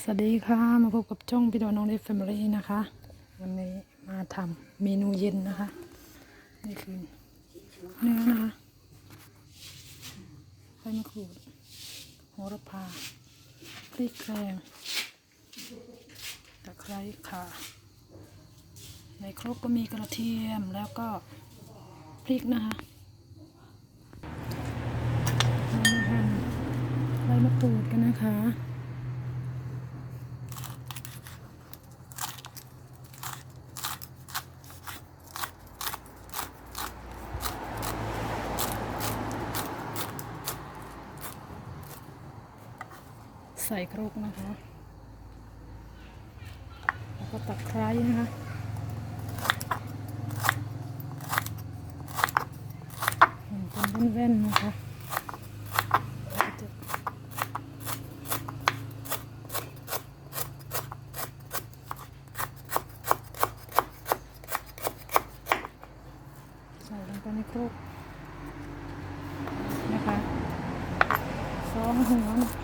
สวัสดีค่ะ มาพบกับจ้องพี่ดอนน้องเล็กแฟมิลี่นะคะ วันนี้มาทำเมนูเย็นนะคะ นี่คือเนื้อนะคะใบมะกรูดโหระพาพริกแกงตะไคร้ค่ะในครกก็มีกระเทียมแล้วก็พริกนะคะเรามาหั่นใบมะกรูดกันนะคะ ส่ครกนะคะ แล้วก็ตะไคร้นะคะหั่นเป็นแว่นๆนะคะแล้วก็จะใส่ลงไปในครกนะคะสองหัว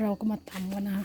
เราก็มาทำกันนะ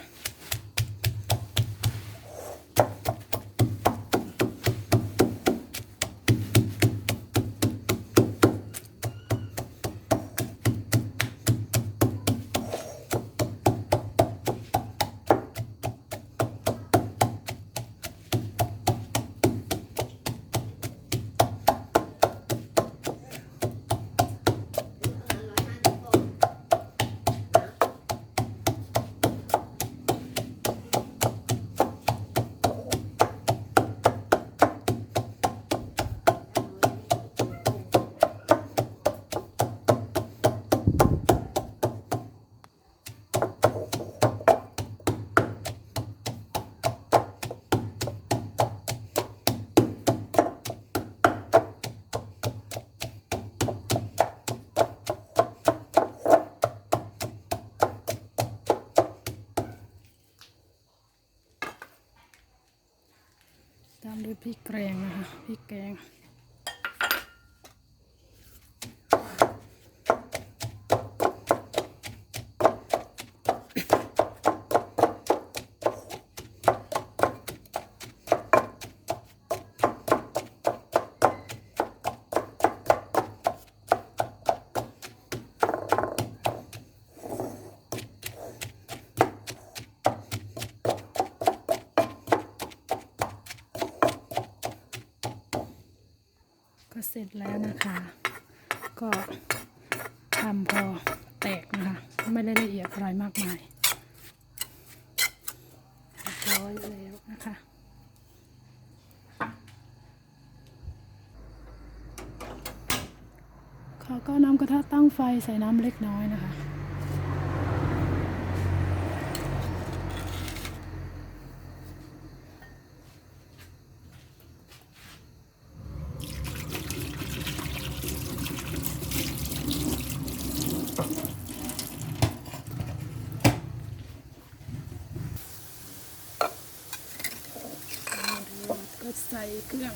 ตามด้วยพริกแกงนะคะพริกแกง ก็เสร็จแล้วนะคะ ก็ทำพอแตกนะคะ ไม่ได้ละเอียดอะไรมากมายร้อยแล้วนะคะค่ะก็นำกระทะตั้งไฟใส่น้ำเล็กน้อยนะคะ ก็ ใส่เครื่อง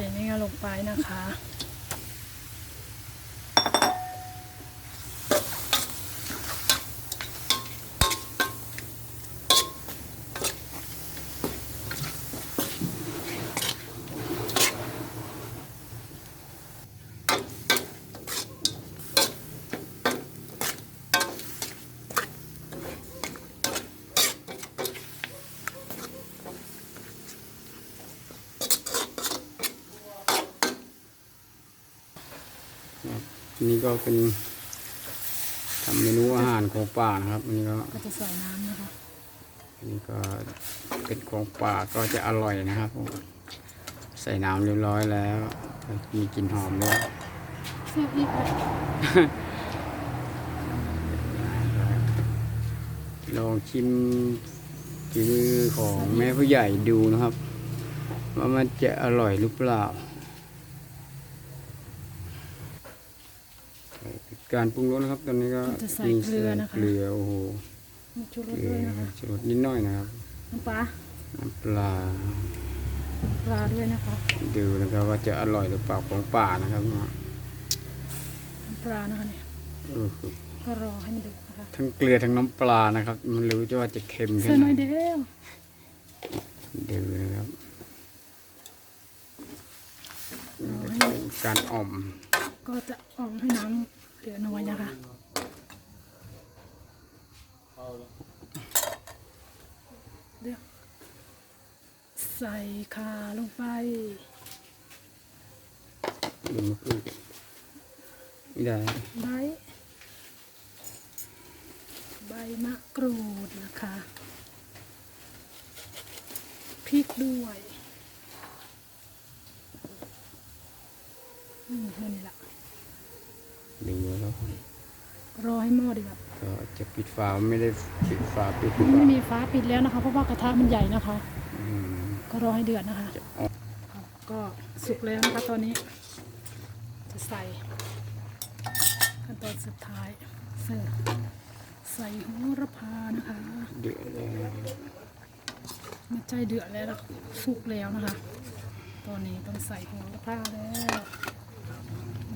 ใส่ในื้หลงไปนะคะ นนี้ก็เป็นทำเมนูอาหารของป่านะครับอันนี้ก็ก็จะใส่น้ำนะคะอันนี้ก็เป็นของป่าก็จะอร่อยนะครับผมใส่น้ำเรียบร้อยแล้ว มีกลิ่นหอมด้วยเสียบอีกค่ะลองชิมฝีมือของแม่ผู้ใหญ่ดูนะครับ ว่ามันจะอร่อยหรือเปล่า การปรุงรสนะครับ ตอนนี้ก็มีใส่เกลือโอ้โหมีชูรเกสลืด้วยอนะคะชูรสนิดหน่อยนะครับน้ำปลาน้ำปลาปลาด้วยนะคะดูนะครับว่าจะอร่อยหรือเปล่าของป่านะครับน้ำปลานะคะเนี่ยเออคือก็รอให้มันเดือดนะคะทั้งเกลือทั้งน้ำปลานะครับ มันรู้จะว่าจะเค็มแค่เสื้อไหน้นอยเดียวดูนะครับนี่จะเป็นการอ่อมก็จะออกให้น้ำ เหลือน้อยนะคะ เดี๋ยวใส่ข่าลงไปดูมันคือไม่ได้ใบใบมะกรูดนะคะ พริกด้วยอืมนั่นนี่แหละ ดูแล้ว ร อให้หม้อดีกว่าก็จะปิดฝาไม่ได้ปิดฝาปิดมันฝาไม่มีฟ้าปิดแล้วนะคะ เพราะว่ากระทะมันใหญ่นะคะ อืมก็รอให้เดือดนะคะ จะออกครับก็สุกแล้วนะคะตอนนี้ จะใส่ขั้นตอนสุดท้ายเสิร์ฟใส่โหระพานะคะเดือดเลยไม่ใจเดือดแล้วนะสุกแล้วนะคะ ตอนนี้ต้องใส่โหระพาแล้ว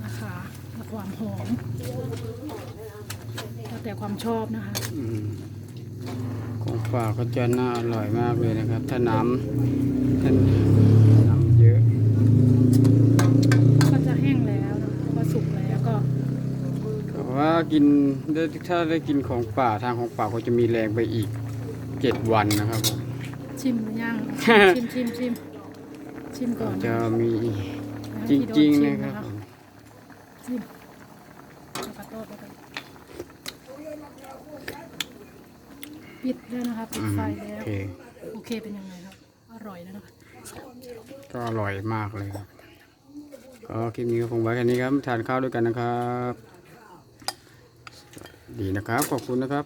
นะคะ และความหอมแล้วแต่ความชอบนะคะอืมของป่าก็จะน่าอร่อยมากเลยนะครับ ถ้าน้ำถ้าน้ำเยอะ ก็จะแห้งแล้วนะคะก็สุกแล้วก็แต่ว่ากินได้ถ้าได้กินของป่าทางของป่าก็จะมีแรงไปอีกเจ็ดวันนะครับผมชิมหรือยังชิมชิมชิมชิมก่อนจะมีให้จพี่โดริงชิๆมนะครับผมชิม ปิดแล้วนะคะปิดอืมไฟโอแล้วเค โอเคเป็นยังไงครับ อร่อยแล้วนะคะก็อร่อยมากเลยครับก็คลิปนี้ก็คงไว้แค่นี้ครับ ทานข้าวด้วยกันนะครับ ดีนะครับ ขอบคุณนะครับ